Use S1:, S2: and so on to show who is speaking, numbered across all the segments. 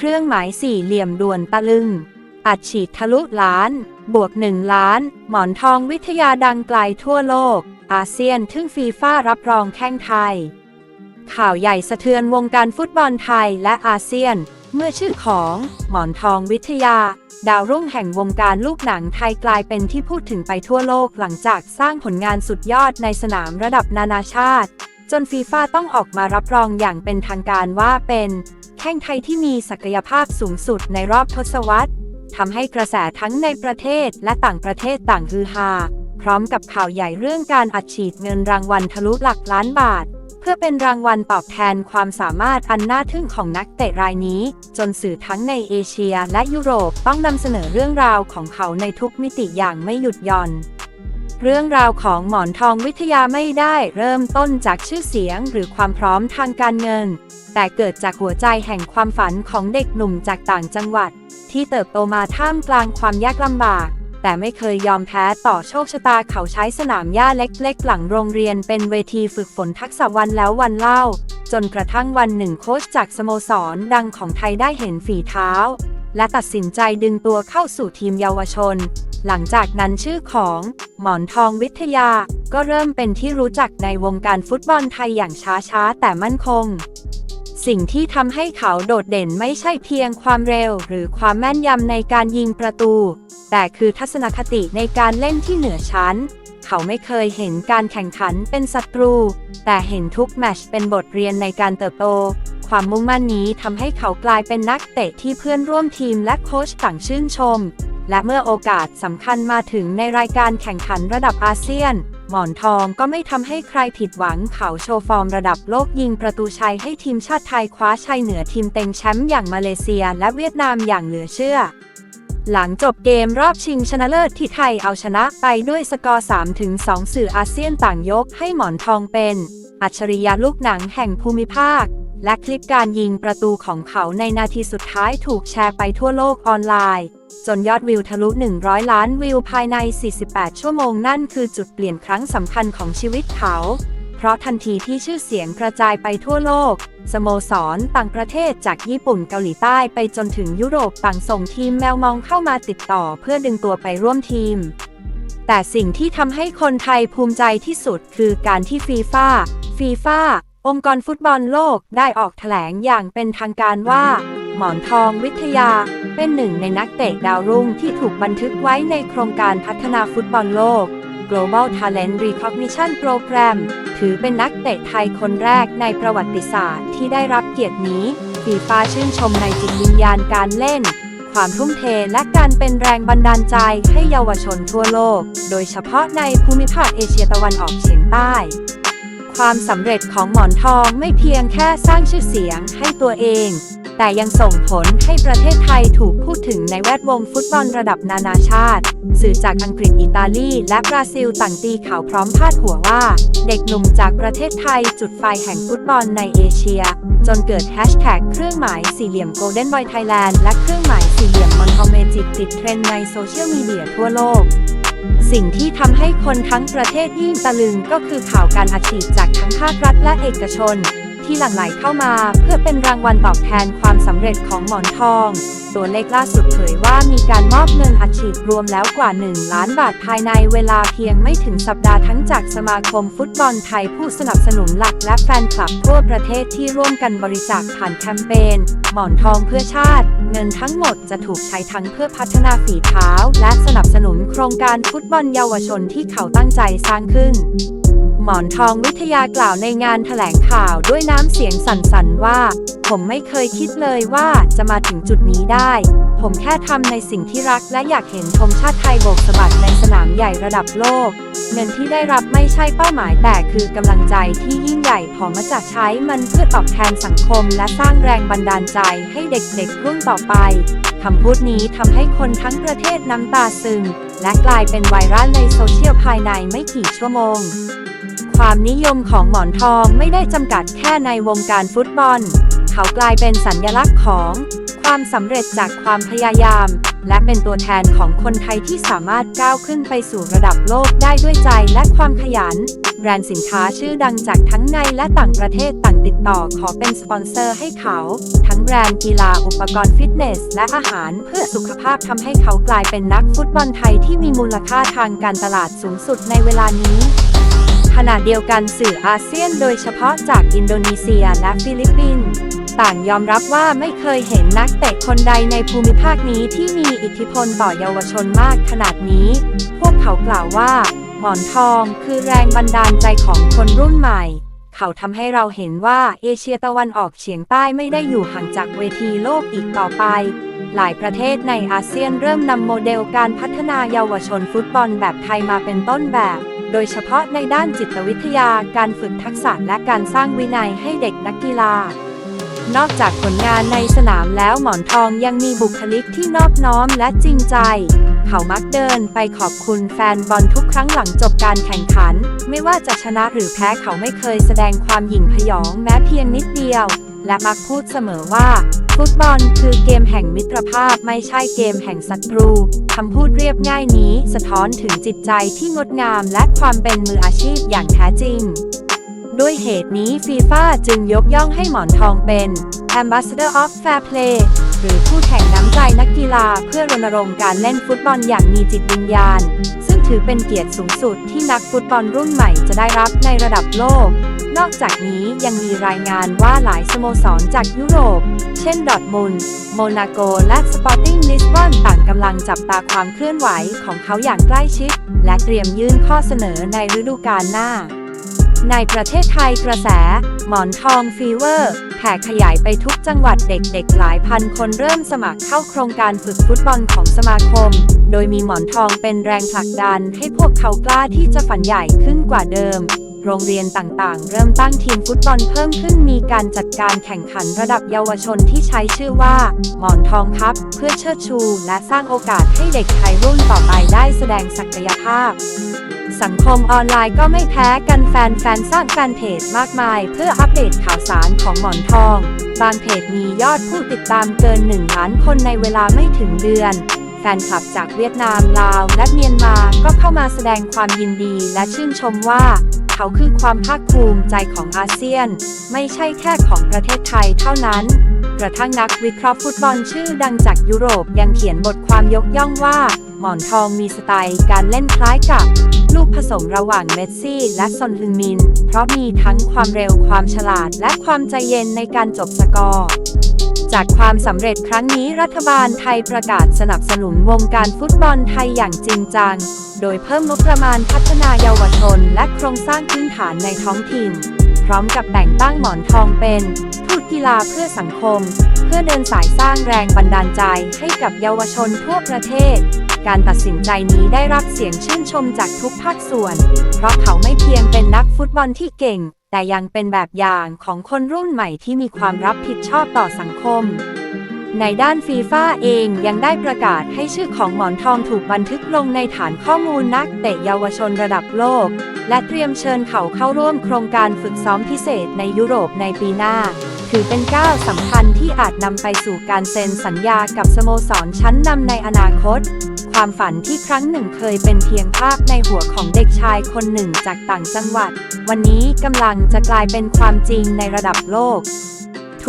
S1: เครื่องหมายสี่เหลี่ยมด่วนตะลึง อัดฉีดทะลุล้าน บวกหนึ่งล้าน หมอนทองวิทยาดังไกลทั่วโลก อาเซียนทึ่งฟีฟ่ารับรองแข้งไทย ข่าวใหญ่สะเทือนวงการฟุตบอลไทยและอาเซียน เมื่อชื่อของหมอนทองวิทยา ดาวรุ่งแห่งวงการลูกหนังไทยกลายเป็นที่พูดถึงไปทั่วโลกหลังจากสร้างผลงานสุดยอดในสนามระดับนานาชาติจนฟีฟ่าต้องออกมารับรองอย่างเป็นทางการว่าเป็น แข้งไทยที่มีศักยภาพสูงสุดในรอบทศวรรษทำให้กระแสทั้งในประเทศและต่างประเทศต่างฮือฮา พร้อมกับข่าวใหญ่เรื่องการอัดฉีดเงินรางวัลทะลุหลักล้านบาท เพื่อเป็นรางวัลตอบแทนความสามารถอันน่าทึ่งของนักเตะรายนี้ จนสื่อทั้งในเอเชียและยุโรปต้องนำเสนอเรื่องราวของเขาในทุกมิติอย่างไม่หยุดหย่อน เรื่องราวของหมอนทองวิทยาไม่ได้เริ่มต้นจากชื่อเสียงหรือความพร้อมทางการเงิน แต่เกิดจากหัวใจแห่งความฝันของเด็กหนุ่มจากต่างจังหวัด ที่เติบโตมาท่ามกลางความยากลำบาก แต่ไม่เคยยอมแพ้ต่อโชคชะตาเขาใช้สนามหญ้าเล็กๆ หลังโรงเรียนเป็นเวทีฝึกฝนทักษะวันแล้ววันเล่า จนกระทั่งวันหนึ่งโค้ชจากสโมสรดังของไทยได้เห็นฝีเท้า และตัดสินใจดึงตัวเข้าสู่ทีมเยาวชน หลังจากนั้นชื่อของ หมอนทองวิทยา ก็เริ่มเป็นที่รู้จักในวงการฟุตบอลไทยอย่างช้าๆ แต่มั่นคง สิ่งที่ทำให้เขาโดดเด่นไม่ใช่เพียงความเร็ว หรือความแม่นยำในการยิงประตู แต่คือทัศนคติในการเล่นที่เหนือชั้น เขาไม่เคยเห็นการแข่งขันเป็นศัตรู แต่เห็นทุกแมชเป็นบทเรียนในการเติบโต ความมุ่งมั่นนี้ทำให้เขากลายเป็นนักเตะที่เพื่อนร่วมทีมและโค้ชต่างชื่นชม และเมื่อโอกาสสำคัญมาถึงในรายการแข่งขันระดับอาเซียน หมอนทองก็ไม่ทำให้ใครผิดหวังเขาโชว์ฟอร์มระดับโลกยิงประตูชัยให้ทีมชาติไทยคว้าชัยเหนือทีมเต็งแชมป์อย่างมาเลเซียและเวียดนามอย่างเหลือเชื่อหลังจบเกมรอบชิงชนะเลิศที่ไทยเอาชนะไปด้วยสกอร์3-2สื่ออาเซียนต่างยกให้หมอนทองเป็น อัจฉริยะลูกหนังแห่งภูมิภาค และคลิปการยิงประตูของเขาในนาทีสุดท้ายถูกแชร์ไปทั่วโลกออนไลน์ จนยอดวิวทะลุ 100 ล้านวิวภายใน 48 ชั่วโมงนั่นคือจุดเปลี่ยนครั้งสำคัญของชีวิตเขา เพราะทันทีที่ชื่อเสียงกระจายไปทั่วโลก สโมสรต่างประเทศจากญี่ปุ่นเกาหลีใต้ไปจนถึงยุโรปต่างส่งทีมแมวมองเข้ามาติดต่อเพื่อดึงตัวไปร่วมทีมแต่สิ่งที่ทำให้คนไทยภูมิใจที่สุดคือการที่ฟีฟ่าฟีฟ่า องค์กรฟุตบอลโลกได้ออกแถลงอย่างเป็นทางการว่า หมอนทองวิทยาเป็นหนึ่งในนักเตะดาวรุ่งที่ถูกบันทึกไว้ในโครงการพัฒนาฟุตบอลโลก Global Talent Recognition Program ถือเป็นนักเตะไทยคนแรกในประวัติศาสตร์ที่ได้รับเกียรตินี้ฟีฟ่าชื่นชมในจิตวิญญาณการเล่น ความทุ่มเทและการเป็นแรงบันดาลใจให้เยาวชนทั่วโลก โดยเฉพาะในภูมิภาคเอเชียตะวันออกเฉียงใต้ ความสำเร็จของหมอนทองไม่เพียงแค่สร้างชื่อเสียงให้ตัวเอง แต่ยังส่งผลให้ประเทศไทยถูกพูดถึงในแวดวงฟุตบอลระดับนานาชาติ สื่อจากอังกฤษอิตาลี และบราซิลต่างตีข่าวพร้อมพาดหัวว่า เด็กหนุ่มจากประเทศไทยจุดไฟแห่งฟุตบอลในเอเชีย จนเกิดแฮชแท็กเครื่องหมายสี่เหลี่ยม Golden Boy Thailand และเครื่องหมายสี่เหลี่ยมมอนทอมเมจิกติดเทรนด์ในโซเชียลมีเดียทั่วโลก สิ่งที่ทำให้คนทั้งประเทศยิ่งตะลึงก็คือข่าวการอัดฉีพจากทั้งภาครัฐและเอกชน ที่หลั่งไหลเข้ามาเพื่อเป็นรางวัลตอบแทนความสำเร็จของหมอนทอง ตัวเลขล่าสุดเผยว่ามีการมอบเงินอัดฉีดรวมแล้วกว่า 1 ล้านบาทภายในเวลาเพียงไม่ถึงสัปดาห์ทั้งจากสมาคมฟุตบอลไทยผู้สนับสนุนหลักและแฟนคลับทั่วประเทศที่ร่วมกันบริจาคผ่านแคมเปญหมอนทองเพื่อชาติ เงินทั้งหมดจะถูกใช้ทั้งเพื่อพัฒนาฝีเท้า และสนับสนุนโครงการฟุตบอลเยาวชนที่เขาตั้งใจสร้างขึ้น หมอนทองวิทยากล่าวในงานแถลงข่าวด้วยน้ำเสียงสั่นๆว่า ผมไม่เคยคิดเลยว่าจะมาถึงจุดนี้ได้ ผมแค่ทำในสิ่งที่รักและอยากเห็นธงชาติไทยโบกสะบัดในสนามใหญ่ระดับโลก เงินที่ได้รับไม่ใช่เป้าหมายแต่คือกำลังใจที่ยิ่งใหญ่พอมาจากใช้มันเพื่อตอบแทนสังคม และสร้างแรงบันดาลใจให้เด็กๆรุ่นต่อไปคำพูดนี้ทำให้คนทั้งประเทศน้ำตาซึมและกลายเป็นไวรัลในโซเชียลภายในไม่กี่ชั่วโมงความนิยมของหมอนทองไม่ได้จำกัดแค่ในวงการฟุตบอล เขากลายเป็นสัญลักษณ์ของความสำเร็จจากความพยายาม และเป็นตัวแทนของคนไทยที่สามารถก้าวขึ้นไปสู่ระดับโลกได้ด้วยใจและความขยัน แบรนด์สินค้าชื่อดังจากทั้งในและต่างประเทศต่างตีติดต่อขอเป็นสปอนเซอร์ให้เขา ทั้งแบรนด์กีฬาอุปกรณ์ฟิตเนส และอาหารเพื่อสุขภาพทำให้เขากลายเป็นนักฟุตบอลไทยที่มีมูลค่าทางการตลาดสูงสุดในเวลานี้ ขณะเดียวกันสื่ออาเซียนโดยเฉพาะจากอินโดนีเซียและฟิลิปปินส์ต่างยอมรับว่าไม่เคยเห็นนักเตะคนใดในภูมิภาคนี้ที่มีอิทธิพลต่อเยาวชนมากขนาดนี้ พวกเขากล่าวว่า หมอนทองคือแรงบันดาลใจของคนรุ่นใหม่ เขาทำให้เราเห็นว่าเอเชียตะวันออกเฉียงใต้ไม่ได้อยู่ห่างจากเวทีโลกอีกต่อไป หลายประเทศในอาเซียนเริ่มนำโมเดลการพัฒนาเยาวชนฟุตบอลแบบไทยมาเป็นต้นแบบ โดยเฉพาะในด้านจิตวิทยาการฝึกทักษะและการสร้างวินัยให้เด็กนักกีฬานอกจากผลงานในสนามแล้วหมอนทองยังมีบุคลิกที่นอบน้อมและจริงใจ เขามักเดินไปขอบคุณแฟนบอลทุกครั้งหลังจบการแข่งขัน ไม่ว่าจะชนะหรือแพ้เขาไม่เคยแสดงความหยิ่งพยองแม้เพียงนิดเดียว และมักพูดเสมอว่า ฟุตบอลคือเกมแห่งมิตรภาพไม่ใช่เกมแห่งศัตรูคำพูดเรียบง่ายนี้สะท้อนถึงจิตใจที่งดงามและความเป็นมืออาชีพอย่างแท้จริงด้วยเหตุนี้ฟีฟ่าจึงยกย่องให้หมอนทองเป็น Ambassador of Fair Play หรือผู้แข่งน้ำใจนักกีฬาเพื่อรณรงค์การเล่นฟุตบอลอย่างมีจิตวิญญาณ ซึ่งถือเป็นเกียรติสูงสุดที่นักฟุตบอลรุ่นใหม่จะได้รับในระดับโลก นอกจากนี้ยังมีรายงานว่าหลายสโมสรจากยุโรป เช่นดอร์ทมุนด์โมนาโก และสปอร์ติ้งลิสบอนต่างกำลังจับตาความเคลื่อนไหวของเขาอย่างใกล้ชิด และเตรียมยื่นข้อเสนอในฤดูกาลหน้า ในประเทศไทยกระแส หมอนทองฟีเวอร์ แผ่ขยายไปทุกจังหวัดเด็กๆ หลายพันคนเริ่มสมัครเข้าโครงการฝึกฟุตบอลของสมาคม โดยมีหมอนทองเป็นแรงผลักดันให้พวกเขากล้าที่จะฝันใหญ่ขึ้นกว่าเดิม โรงเรียนต่างๆ เริ่มตั้งทีมฟุตบอลเพิ่มขึ้นมีการจัดการแข่งขันระดับเยาวชนที่ใช้ชื่อว่า หมอนทองครับ เพื่อเชิดชู และสร้างโอกาสให้เด็กไทยรุ่นต่อไปได้แสดงศักยภาพ สังคมออนไลน์ก็ไม่แพ้กันแฟนๆสร้างแฟนเพจมากมาย เพื่ออัปเดตข่าวสารของหมอนทอง บางเพจมียอดผู้ติดตามเกิน1ล้านคนในเวลาไม่ถึงเดือน แฟนคลับจากเวียดนาม ลาว และเมียนมาก็เข้ามาแสดงความยินดีและชื่นชมว่า เขาคือความภาคภูมิใจของอาเซียน ไม่ใช่แค่ของประเทศไทยเท่านั้น กระทั่งนักวิเคราะห์ฟุตบอลชื่อดังจากยุโรปยังเขียนบทความยกย่องว่า หมอนทองมีสไตล์การเล่นคล้ายกับ ลูกผสมระหว่างเมสซี่และซอนฮึงมิน เพราะมีทั้งความเร็วความฉลาดและความใจเย็นในการจบสกอร์จากความสำเร็จครั้งนี้รัฐบาลไทยประกาศสนับสนุนวงการฟุตบอลไทยอย่างจริงจัง โดยเพิ่มงบประมาณพัฒนาเยาวชน และโครงสร้างพื้นฐานในท้องถิ่น ร้อมกับแต่งตั้งหมอนทองเป็นทูตกีฬาเพื่อสังคม เพื่อเดินสายสร้างแรงบันดาลใจให้กับเยาวชนทั่วประเทศ การตัดสินใจนี้ได้รับเสียงชื่นชมจากทุกภาคส่วน เพราะเขาไม่เพียงเป็นนักฟุตบอลที่เก่ง แต่ยังเป็นแบบอย่างของคนรุ่นใหม่ที่มีความรับผิดชอบต่อสังคม ในด้านฟีฟ่าเองยังได้ประกาศให้ชื่อของหมอนทองถูกบันทึกลงในฐานข้อมูลนักเตะเยาวชนระดับโลก และเตรียมเชิญเขาเข้าร่วมโครงการฝึกซ้อมพิเศษในยุโรปในปีหน้า ถือเป็นก้าวสำคัญที่อาจนำไปสู่การเซ็นสัญญากับสโมสรชั้นนำในอนาคต ความฝันที่ครั้งหนึ่งเคยเป็นเพียงภาพในหัวของเด็กชายคนหนึ่งจากต่างจังหวัด วันนี้กำลังจะกลายเป็นความจริงในระดับโลก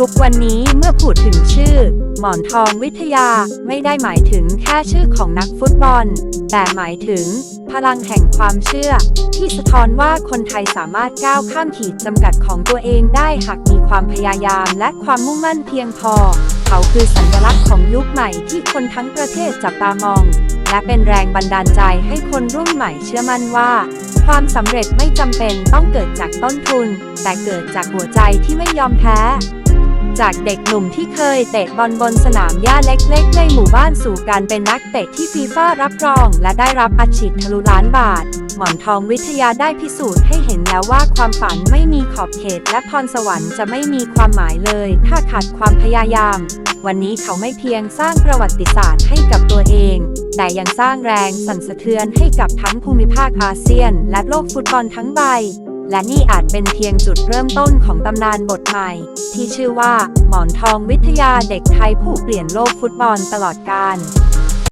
S1: ทุกวันนี้เมื่อพูดถึงชื่อ หมอนทองวิทยาไม่ได้หมายถึงแค่ชื่อของนักฟุตบอล แต่หมายถึง พลังแห่งความเชื่อ ที่สะท้อนว่าคนไทยสามารถก้าวข้ามขีดจำกัดของตัวเองได้หากมีความพยายามและความมุ่งมั่นเพียงพอ เขาคือสัญลักษณ์ของยุคใหม่ที่คนทั้งประเทศจับตามอง และเป็นแรงบันดาลใจให้คนรุ่นใหม่เชื่อมั่นว่าความสำเร็จไม่จำเป็นต้องเกิดจากต้นทุน แต่เกิดจากหัวใจที่ไม่ยอมแพ้ จากเด็กหนุ่มที่เคยเตะบอลบนสนามหญ้าเล็กๆ ในหมู่บ้านสู่การเป็นนักเตะที่ฟีฟ่ารับรอง และได้รับอัดฉีดทะลุล้านบาท หมอนทองวิทยาได้พิสูจน์ให้เห็นแล้วว่าความฝันไม่มีขอบเขต และพรสวรรค์จะไม่มีความหมายเลย ถ้าขาดความพยายาม วันนี้เขาไม่เพียงสร้างประวัติศาสตร์ให้กับตัวเอง แต่ยังสร้างแรงสั่นสะเทือนให้กับทั้งภูมิภาคอาเซียน และโลกฟุตบอลทั้งใบ และนี่อาจเป็นเพียงจุดเริ่มต้นของตำนานบทใหม่ ที่ชื่อว่า หมอนทองวิทยาเด็กไทยผู้เปลี่ยนโลกฟุตบอลตลอดกาล